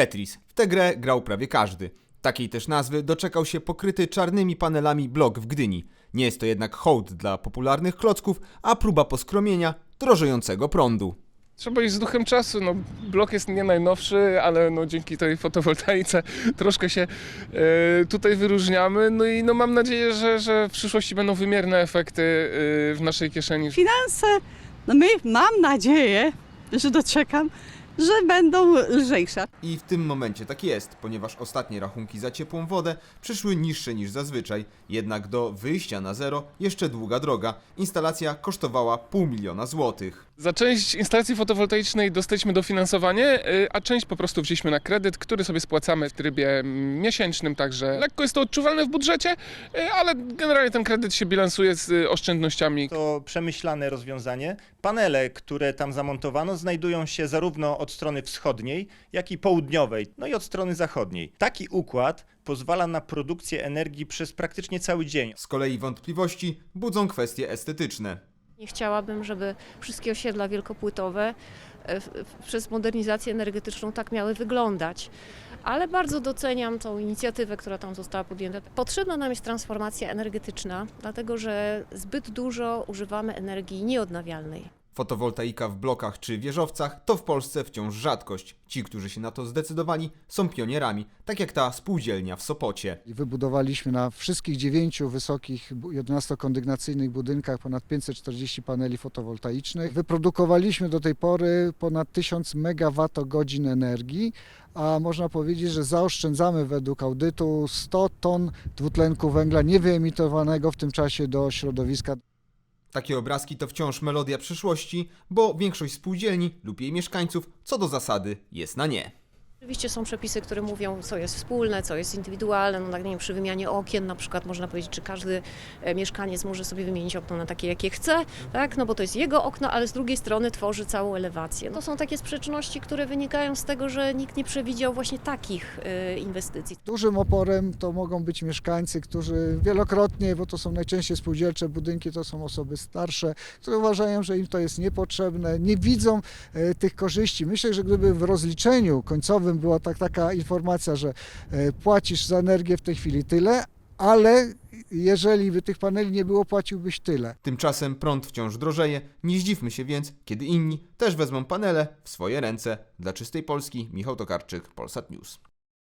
Tetris. W tę grę grał prawie każdy. Takiej też nazwy doczekał się pokryty czarnymi panelami blok w Gdyni. Nie jest to jednak hołd dla popularnych klocków, a próba poskromienia drożejącego prądu. Trzeba iść z duchem czasu. No, blok jest nie najnowszy, ale no, dzięki tej fotowoltaice troszkę się e, tutaj wyróżniamy. No i no, mam nadzieję, że, że w przyszłości będą wymierne efekty e, w naszej kieszeni. finanse, no my mam nadzieję, że doczekam, że będą lżejsze. I w tym momencie tak jest, ponieważ ostatnie rachunki za ciepłą wodę przyszły niższe niż zazwyczaj. Jednak do wyjścia na zero jeszcze długa droga. Instalacja kosztowała pół miliona złotych. Za część instalacji fotowoltaicznej dostaliśmy dofinansowanie, e, a część po prostu wzięliśmy na kredyt, który sobie spłacamy w trybie miesięcznym, także lekko jest to odczuwalne w budżecie, e, ale generalnie ten kredyt się bilansuje z e, oszczędnościami. To przemyślane rozwiązanie. Panele, które tam zamontowano, znajdują się zarówno od strony wschodniej, jak i południowej, no i od strony zachodniej. Taki układ pozwala na produkcję energii przez praktycznie cały dzień. Z kolei wątpliwości budzą kwestie estetyczne. Nie chciałabym, żeby wszystkie osiedla wielkopłytowe e, w- w- przez modernizację energetyczną tak miały wyglądać. Ale bardzo doceniam tą inicjatywę, która tam została podjęta. Potrzebna nam jest transformacja energetyczna, dlatego że zbyt dużo używamy energii nieodnawialnej. Fotowoltaika w blokach czy wieżowcach to w Polsce wciąż rzadkość. Ci, którzy się na to zdecydowali, są pionierami, tak jak ta spółdzielnia w Sopocie. Wybudowaliśmy na wszystkich dziewięciu wysokich bu- 11-kondygnacyjnych budynkach ponad 540 paneli fotowoltaicznych. Wyprodukowaliśmy do tej pory ponad 1000 megawattogodzin energii, a można powiedzieć, że zaoszczędzamy według audytu 100 ton dwutlenku węgla niewyemitowanego w tym czasie do środowiska. Takie obrazki to wciąż melodia przyszłości, bo większość spółdzielni lub jej mieszkańców co do zasady jest na nie. Oczywiście są przepisy, które mówią, co jest wspólne, co jest indywidualne. No, tak, nie wiem, przy wymianie okien na przykład można powiedzieć, czy każdy e, mieszkaniec może sobie wymienić okno na takie, jakie chce, tak? no bo to jest jego okno, ale z drugiej strony tworzy całą elewację. To są takie sprzeczności, które wynikają z tego, że nikt nie przewidział właśnie takich e, inwestycji. Dużym oporem to mogą być mieszkańcy, którzy wielokrotnie, bo to są najczęściej spółdzielcze budynki, to są osoby starsze, które uważają, że im to jest niepotrzebne, nie widzą e, tych korzyści. Myślę, że gdyby w rozliczeniu końcowym była tak, taka informacja, że e, płacisz za energię w tej chwili tyle, ale jeżeli by tych paneli nie było, płaciłbyś tyle. Tymczasem prąd wciąż drożeje, nie zdziwmy się więc, kiedy inni też wezmą panele w swoje ręce. Dla czystej Polski Michał Tokarczyk, Polsat News.